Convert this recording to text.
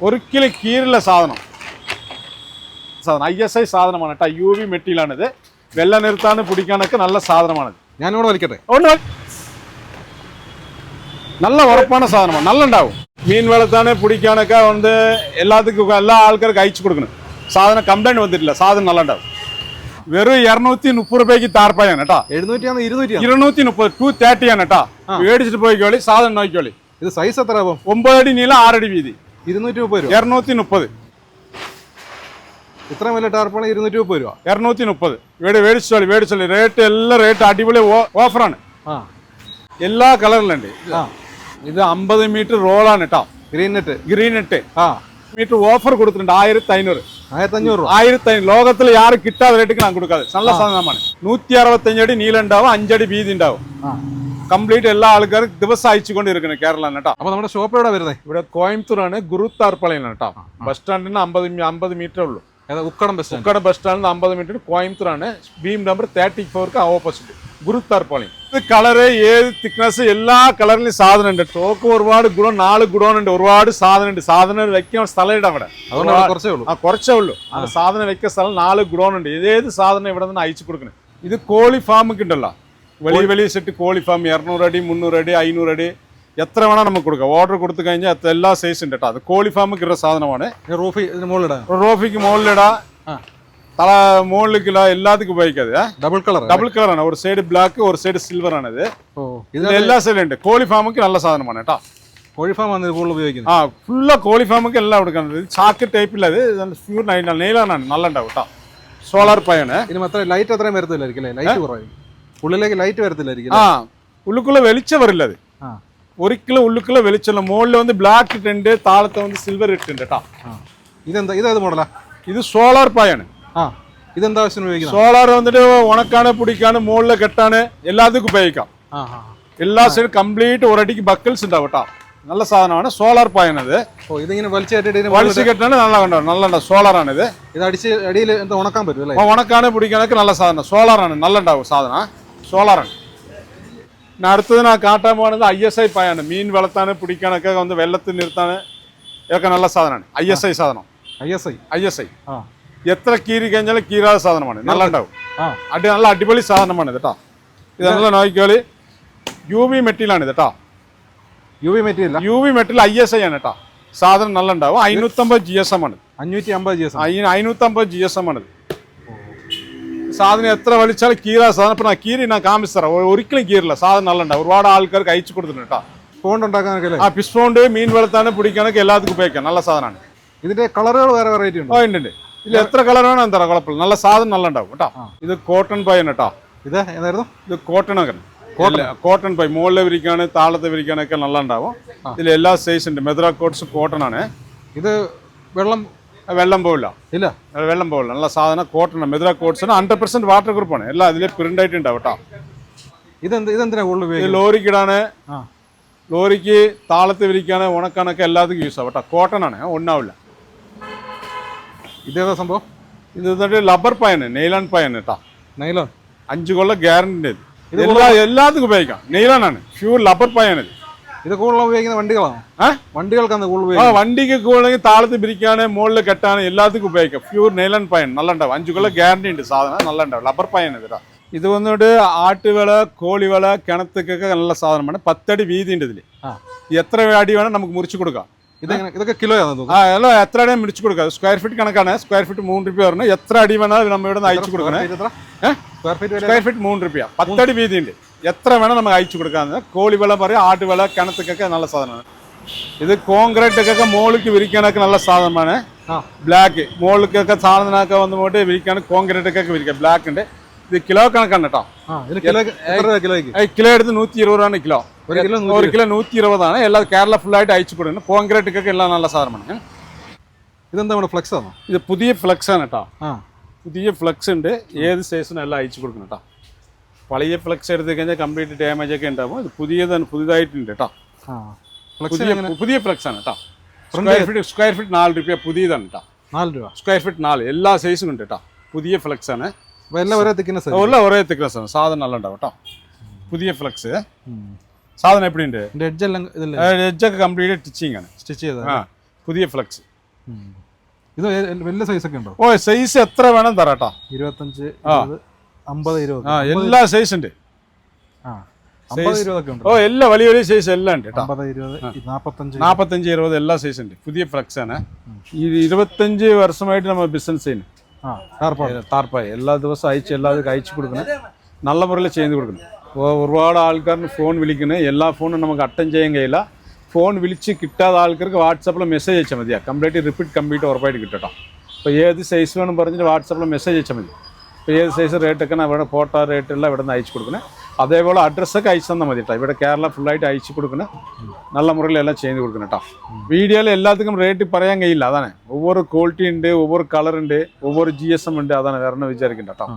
ஒரு கிலோ கீரில் சாதனம் சாதனம் ஐஎஸ்ஐ സാധനമാണ് കേട്ടോ യു വി മെറ്റീരിയലാണിത് വെള്ളം നിർത്താനും പിടിക്കാനൊക്കെ നല്ല സാധനമാണിത് ഞാനിവിടെ വലിക്കട്ടെ ഒന്ന് நல்ல உரப்பான சாதனமா நல்லா ഉണ്ടാവും மீன் வளர்த்தானே பிடிக்கானக்கா வந்து எல்லாத்துக்கும் எல்லா ஆட்களுக்கு அழிச்சு கொடுக்கணும் സാധനം കംപ്ലൈന്റ് വന്നിട്ടില്ല സാധനം നല്ല ഉണ്ടാവും വെറും ഇരുന്നൂറ്റി മുപ്പത് രൂപയ്ക്ക് താർപ്പായാണ് കേട്ടാ എഴുന്നൂറ്റിയാണ് ഇരുന്നൂറ്റി ഇരുന്നൂറ്റി മുപ്പത് ടു തേർട്ടിയാണ് കേട്ടാ മേടിച്ചിട്ട് പോയിക്കോളി സാധനം നോക്കിക്കോളി ഇത് സൈസ് എത്ര ഒമ്പത് അടി നീളം ആറടി വീതി ഇരുന്നൂറ്റി മുപ്പത് രൂപ. ഇരുന്നൂറ്റി മുപ്പത് ഇത്രയും വലിയ ടാർപ്പാണ് ഇരുന്നൂറ്റി മുപ്പത് രൂപ. ഇരുന്നൂറ്റി മുപ്പത് ഇവിടെ മേടിച്ചോളി മേടിച്ചോളി റേറ്റ് എല്ലാ റേറ്റ് അടിപൊളി ഓഫറാണ്. ആ. എല്ലാ കളറിലുണ്ട്. ഇത് അമ്പത് മീറ്റർ റോളാണ് കേട്ടോ ഗ്രീൻ നെറ്റ്. Green net. ആ. മീറ്റർ ഓഫർ കൊടുത്തിട്ടുണ്ട് ആയിരത്തി അഞ്ഞൂറ് ആയിരത്തി അഞ്ഞൂറ് രൂപ. ആയിരത്തി അഞ്ഞൂറ് ലോകത്തിൽ യാരും കിട്ടാതെ റേറ്റ് ഞാൻ കൊടുക്കാതെ. നല്ല സാധനമാണ്. നൂറ്റി അറുപത്തഞ്ച് അടി നീളം ഉണ്ടാവും അഞ്ചടി വീതി ഉണ്ടാവും കംപ്ലീറ്റ് എല്ലാ ആൾക്കാരും ദിവസം അയച്ചുകൊണ്ടിരിക്കുന്നത് കേരളം കേട്ടോ. അപ്പൊ നമ്മുടെ ഷോപ്പ് എവിടെ വരുന്നത് ഇവിടെ കോയമ്പത്തൂർ ആണ് ഗുരുത്താർപ്പളയാണ് കേട്ടോ ബസ് സ്റ്റാൻഡിന് അമ്പത് അമ്പത് മീറ്റർ ഉള്ളൂ. ഉക്കടം ബസ് ഉക്കടം ബസ് സ്റ്റാൻഡിൽ അമ്പത് മീറ്റർ കോയമ്പത്തൂർ ആണ് ബീം നമ്പർ തേർട്ടി ഫോർക്ക് ഓപ്പോസിറ്റ് ഗുരുത്താർപ്പാളയം ഇത് കളറ് ഏത് തിക്നെസ് എല്ലാ കളറിലും സാധനം ഉണ്ട്. ടോക്ക് ഒരുപാട് ഗുണം നാല് ഗുണമുണ്ട് ഒരുപാട് സാധനം ഉണ്ട്. സാധനം വെക്കാൻ സ്ഥലമുണ്ട് അവിടെ. കുറച്ചേ ഉള്ളൂ. ആ കുറച്ചേ ഉള്ളൂ. സാധനം വെക്കുന്ന സ്ഥലം നാല് ഗുണമുണ്ട് ഏത് സാധനം ഇവിടെ നിന്ന് അയച്ചു കൊടുക്കണം? ഇത് കോഴി ഫാമൊക്കെ ഉണ്ടല്ലോ. വലിയ വലിയ സെറ്റ് കോളിഫാം ഇരുന്നൂറടി മുന്നൂറടി അടി എത്ര വേണം നമുക്ക് കൊടുക്കാം. ഓർഡർ കൊടുത്തു കഴിഞ്ഞാൽ എല്ലാ സൈസ് ഉണ്ട് കേട്ടോ അത് കോളിഫാം കിട്ടുന്ന സാധനമാണ്. റോഫി മുകളിലിടാം? റോഫിക്ക് മുകളിലിടാം. തല മുകളിലേക്കുള്ള എല്ലാത്തുക്കും ഉപയോഗിക്കാതെ ഡബിൾ കളർ ഡബിൾ കളറാണ് ഒരു സൈഡ് ബ്ലാക്ക് ഒരു സൈഡ് സിൽവർ ആണ് ഇത്. ഇതിന് എല്ലാ സൈഡും ഉണ്ട്. കോളിഫാമുക്ക് നല്ല സാധനമാണ് കേട്ടോ കോളിഫാം ആണ് കൂടുതൽ ഉപയോഗിക്കുന്നത്. ആ ഫുള്ള് കോളിഫാമുക്ക് എല്ലാം കൊടുക്കുന്നത് ചാക്ക് ടൈപ്പിലത് പ്യൂർ നൈലാണ് നെയിലാണ് നല്ല ഉണ്ടാവും കേട്ടോ സോളാർ പയാണ് ഇതിന് മാത്രം ലൈറ്റ് അത്രയും വരത്തില്ലായിരിക്കും ലൈറ്റ് കുറവായിരിക്കും. ഉള്ളിലേക്ക് ലൈറ്റ് വരത്തില്ലായിരിക്കും ആ ഉള്ളുക്കുള്ള வெளிச்சம் வரல அது ஒரு ഉള്ളുക്കുള്ള உள்ளுக்குள்ள வெளிச்சம் இல்லை ബ്ലാക്ക് வந்து താളത്തെ டெண்டு സിൽവർ வந்து சில்வர் ഇതെന്താ ഇതേത് മോഡലാ ഇത് സോളാർ പായാണ് ആ ഇതെന്താ ആവശ്യത്തിന് ഉപയോഗിക്കുന്നത്? സോളാർ വന്നിട്ട് ഉണക്കാണ് പിടിക്കാണ് മുകളിൽ കെട്ടാണ് എല്ലാത്തിനും ഉപയോഗിക്കാം. ആ എല്ലാ സൈഡും കംപ്ലീറ്റ് ഒരടിക്ക് ബക്കിൾസ് ഉണ്ടാവും കേട്ടോ നല്ല സാധനമാണ് സോളാർ പായനത് ഓ ഇതിങ്ങനെ വലിച്ചിട്ടിട്ട് വലിച്ചു കെട്ടാണ് നല്ല കണ്ടോ? നല്ല സോളാറാണ് ഇത് ഇത് അടിച്ച് അടിയിൽ എന്താ ഉണക്കാൻ പറ്റും അല്ലേ? ഉണക്കാണ് പിടിക്കാനൊക്കെ നല്ല സാധനം. സോളാറാണ് നല്ല ഉണ്ടാവും സാധനം. സോളാറാണ് പിന്നെ അടുത്തത് ഞാൻ കാട്ടാൻ പോകുന്നത് ഐ എസ് ഐ പായാണ്. മീൻ വളർത്താൻ പിടിക്കാനൊക്കെ വന്ന് വെള്ളത്തിൽ നിർത്താൻ ഇതൊക്കെ നല്ല സാധനമാണ്. ഐ എസ് ഐ സാധനം. I S I I S I എത്ര കീറി കഴിഞ്ഞാലും കീറാത്ത സാധനമാണ്. നല്ല ഉണ്ടാവും. അടി നല്ല അടിപൊളി സാധനമാണ് ഇത് കേട്ടോ ഇത് നല്ല നോക്കിക്കോളി. യു വി മെറ്റീരിയലാണ് ഇത് കേട്ടോ U V material U V material I S I ആണ് കേട്ടോ സാധനം നല്ല ഉണ്ടാവും. അഞ്ഞൂറ്റമ്പത് ജി എസ് എം ആണ്. അഞ്ഞൂറ്റി അമ്പത് ജി എസ് അയ്യ- അഞ്ഞൂറ്റമ്പത് ജി എസ് എം ആണ് സാധനം എത്ര വലിച്ചാലും കീറാ സാധനം. കീറി ഞാൻ കാണിച്ചു ഒരിക്കലും കീറില്ല. സാധനം നല്ല ഒരുപാട് ആൾക്കാർക്ക് അയച്ചു കൊടുത്തിട്ടുണ്ട് കേട്ടോ. ആ ഉണ്ടാക്കാനൊക്കെ ആ പിസ്പോണ്ട് മീൻ വളർത്താനും പിടിക്കാനൊക്കെ എല്ലാത്തിനും ഉപയോഗിക്കാം. നല്ല സാധനമാണ്. ഇതിന്റെ കളറുകൾ വേറെ വെറൈറ്റി ഉണ്ട്? ഉണ്ട് ഉണ്ട്. ഇതിൽ എത്ര കളർ വേണം എന്താ കുഴപ്പമില്ല. നല്ല സാധനം നല്ല ഉണ്ടാവും കേട്ടോ ഇത് കോട്ടൺ പൈ ആണ് കേട്ടോ. ഇത് ഏതായിരുന്നു ഇത് കോട്ടൺ ഒക്കെ. കോട്ടൺ പൈ മുകളിൽ വിരിക്കാണ് താളത്ത് വിരിക്കാനൊക്കെ നല്ല ഉണ്ടാവും ഇതിൽ എല്ലാ സൈസ് ഉണ്ട്. മെദ്ര കോട്ട്സ് കോട്ടൺ ആണ്. ഇത് വെള്ളം വെള്ളം പോവില്ല. ഇല്ല. വെള്ളം പോവില്ല. നല്ല സാധനം കോട്ടൺ മെതിര കോട്ട്സിന് ഹൺഡ്രഡ് പെർസെന്റ് വാട്ടർ ഗ്രൂപ്പാണ് എല്ലാം അതിൽ പ്രിന്റ് ആയിട്ടുണ്ടാവും കേട്ടോ. ഇതെന്ത് ഇതെന്തിനാ കൂടുതൽ ലോറിക്കിടാണ് ലോറിക്ക് താളത്ത് വിരിക്കാണ് ഉണക്കാനൊക്കെ എല്ലാത്തിനും യൂസ് ആവും കേട്ടോ. കോട്ടൺ ആണ്. ഒന്നാവില്ല. ഇതേതാ സംഭവം? ഇത് എന്നിട്ട് ലബർ പയന് നെയ്ലാൻ പയൻ കേട്ടോ നൈലോൺ അഞ്ച് കൊല്ലം ഗ്യാരണ്ടി എല്ലാ എല്ലാത്തിനും ഉപയോഗിക്കാം. നെയ്ലാൻ ആണ്. ഫ്യൂർ ലബർ പയൻ ഇത്. ഇത് കൂടുതൽ ഉപയോഗിക്കുന്ന വണ്ടികളാണോ? വണ്ടികൾക്കാണ് ആ വണ്ടിക്ക് കൂടുതൽ താളത്ത് പിരിക്കാണ് മുകളിൽ കെട്ടാണ് എല്ലാത്തിനും ഉപയോഗിക്കാം. പ്യൂർ നെയ്ലൺ പയൻ നല്ല ഉണ്ടാവും അഞ്ചു കൊല്ലം ഗ്യാരണ്ടി ഉണ്ട് സാധനം നല്ല ഉണ്ടാവും റബ്ബർ പയൻ ഇതിലാ ഇത് വന്നിട്ട് ആട്ടുവിള കോളിവിള കിണത്തക്കൊക്കെ നല്ല സാധനമാണ്. പത്തടി വീതി ഉണ്ട് ഇതിൽ. എത്ര അടി വേണം നമുക്ക് മുറിച്ചു കൊടുക്കാം. ഇതൊക്കെ കിലോ ആ അല്ല എത്ര അടിയാണ് മുറിച്ചു കൊടുക്കാം. സ്ക്വയർ ഫീറ്റ് കണക്കാണ്. സ്ക്വയർ ഫീറ്റ് മൂന്ന് റുപ്യ പറഞ്ഞു എത്ര അടി വേണം നമ്മൾ ഇവിടെ നിന്ന് അയച്ചു കൊടുക്കണേ? സ്ക്വയർ ഫീറ്റ് മൂന്ന് രൂപ പത്തടി വീതി ഉണ്ട്. എത്ര വേണം നമുക്ക് അയച്ചു കൊടുക്കാന്ന്. കോഴിവിള പറയും ആട്ടുവിള കിണത്തുക്കൊക്കെ നല്ല സാധനമാണ്. ഇത് കോൺക്രീറ്റൊക്കെ മുകളിലേക്ക് വിരിക്കാനൊക്കെ നല്ല സാധനമാണ്. ബ്ലാക്ക് മുകളിലേക്കൊക്കെ സാധനമൊക്കെ വന്ന് പോയിട്ട് വിരിക്കാണ് കോൺക്രീറ്റൊക്കെ വിരിക്കാം. ബ്ലാക്ക് ഉണ്ട്. ഇത് കിലോ കണക്കാണ് കേട്ടോ. കിലോ എടുത്ത് നൂറ്റി കിലോ. ഒരു കിലോ ഒരു കിലോ നൂറ്റി ഇരുപതാണ് എല്ലാം കേരള ഫുള്ളായിട്ട് അയച്ചു കൊടുക്കുന്നത് കോൺക്രീറ്റൊക്കെ എല്ലാം നല്ല സാധനമാണ്. ഇതെന്താ ഫ്ലെക്സ് ആണോ? ഇത് പുതിയ ഫ്ലക്സ് ആണ് കേട്ടോ പുതിയ ഫ്ലക്സ് ഉണ്ട്. ഏത് സൈസിനും എല്ലാം അയച്ചു കൊടുക്കണം കേട്ടോ. പഴയ ഫ്ലക്സ് എടുത്ത് കഴിഞ്ഞാൽ കംപ്ലീറ്റ് ഡാമേജ് ഒക്കെ ഉണ്ടാവും. അത് പുതിയതാണ് പുതിയതായിട്ടുണ്ട് കേട്ടോ പുതിയ പുതിയ ഫ്ലക്സ് ആണ് കേട്ടോ സ്ക്വയർ ഫീറ്റ് സ്ക്വയർ ഫീറ്റ് നാല് രൂപ പുതിയതാണ് കേട്ടോ നാല് രൂപ. സ്ക്വയർ ഫീറ്റ് നാല് എല്ലാ സൈസും ഉണ്ട് കേട്ടോ പുതിയ ഫ്ലക്സ് ആണ്. എല്ലാം ഒരേ തിക്നെസ് എല്ലാം ഒരേ തിക്നെസ് ആണ്. സാധനം നല്ല ഉണ്ടാവും കേട്ടോ പുതിയ ഫ്ലക്സ് സാധനം എപ്പിടി ഉണ്ട് എഡ്ജ് എല്ലാം എഡ്ജൊക്കെ കംപ്ലീറ്റ് സ്റ്റിച്ചിങ് ആണ്. സ്റ്റിച്ച് ചെയ്ത ആ പുതിയ ഫ്ലക്സ് ഇത് വലിയ സൈസ് ഒക്കെ ഉണ്ടോ? ഓ സൈസ് എത്ര വേണം തരാട്ടോ ഇരുപത്തഞ്ച് ആ. ഇരുപത് അമ്പത് ഇരുപത്. ആ എല്ലാ സൈസ് ഉണ്ട്. ആ അമ്പത് ഇരുപതൊക്കെ ഉണ്ട്. ഓ എല്ലാ വലിയ വലിയ സൈസ് എല്ലാം ഉണ്ട് കേട്ടോ. അമ്പത് ഇരുപത് നാപ്പത്തഞ്ച്. നാൽപ്പത്തഞ്ച് ഇരുപത് എല്ലാ സൈസ് ഉണ്ട്. പുതിയ ഫ്ലക്സ് ആണ്. ഈ ഇരുപത്തഞ്ച് വർഷമായിട്ട് നമ്മൾ ബിസിനസ് ചെയ്യുന്നു. ആ എല്ലാ ദിവസവും അയച്ച് എല്ലാവർക്കും അയച്ചു കൊടുക്കണം. നല്ല മുറയിൽ ചെയ്ത് കൊടുക്കണം. ഇപ്പോൾ ഒരുപാട് ആൾക്കാരിന് ഫോൺ വിളിക്കുന്നത് എല്ലാ ഫോണും നമുക്ക് അറ്റൻഡ് ചെയ്യാൻ കഴിയില്ല. ഫോൺ വിളിച്ച് കിട്ടാത്ത ആൾക്കാർക്ക് വാട്സാപ്പിൽ മെസ്സേജ് അയച്ചാൽ മതിയാ. കംപ്ലീറ്റ് റിപ്പീറ്റ് കംപ്ലീറ്റ് ഉറപ്പായിട്ട് കിട്ടട്ടോ അപ്പോൾ ഏത് സൈസ് വേണം പറഞ്ഞിട്ട് വാട്സാപ്പിൽ മെസ്സേജ് അയച്ചാൽ മതി. ഏത് സൈസ് റേറ്റൊക്കെ അവിടെ ഫോട്ടോ റേറ്റ് എല്ലാം ഇവിടെ നിന്ന് അയച്ചു കൊടുക്കണേ അതേപോലെ അഡ്രസ്സൊക്കെ അയച്ചു തന്നാൽ മതി കേട്ടോ ഇവിടെ കേരള ഫുള്ളായിട്ട് അയച്ചു കൊടുക്കണേ നല്ല മുറിയിലെല്ലാം ചെയ്ത് കൊടുക്കണം കേട്ടോ വീഡിയോയിൽ എല്ലാത്തിനും റേറ്റ് പറയാൻ കഴിയില്ല. അതാണ്. ഒവ്വൊരു ക്വാളിറ്റി ഉണ്ട് ഒവ്വൊരു കളറുണ്ട് ഒവ്വொരു ജി എസ് എം ഉണ്ട്. അതാണ് വേറെ വിചാരിക്കണ്ട കേട്ടോ